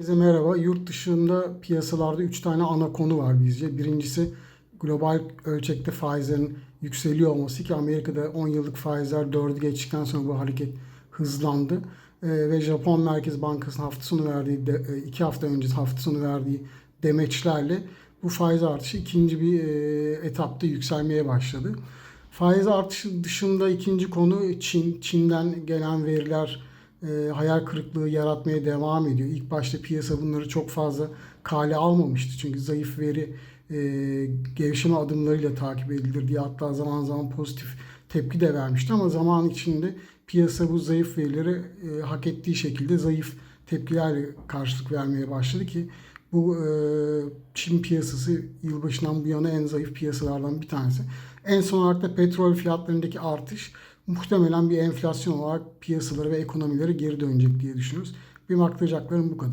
Herkese merhaba. Yurt dışında piyasalarda 3 tane ana konu var bizce. Birincisi global ölçekte faizlerin yükseliyor olması ki Amerika'da 10 yıllık faizler 4'ü geçtikten sonra bu hareket hızlandı. Ee, ve Japon Merkez Bankası'nın hafta sonu verdiği, de, e, iki hafta önce hafta sonu verdiği demeçlerle bu faiz artışı ikinci bir e, etapta yükselmeye başladı. Faiz artışı dışında ikinci konu Çin. Çin'den gelen veriler e, hayal kırıklığı yaratmaya devam ediyor. İlk başta piyasa bunları çok fazla kale almamıştı. Çünkü zayıf veri e, gevşeme adımlarıyla takip edilir diye hatta zaman zaman pozitif tepki de vermişti. Ama zaman içinde piyasa bu zayıf verileri e, hak ettiği şekilde zayıf tepkilerle karşılık vermeye başladı ki bu e, Çin piyasası yılbaşından bu yana en zayıf piyasalardan bir tanesi. En son olarak da petrol fiyatlarındaki artış muhtemelen bir enflasyon olarak piyasaları ve ekonomileri geri dönecek diye düşünüyoruz. Benim aktaracaklarım bu kadar.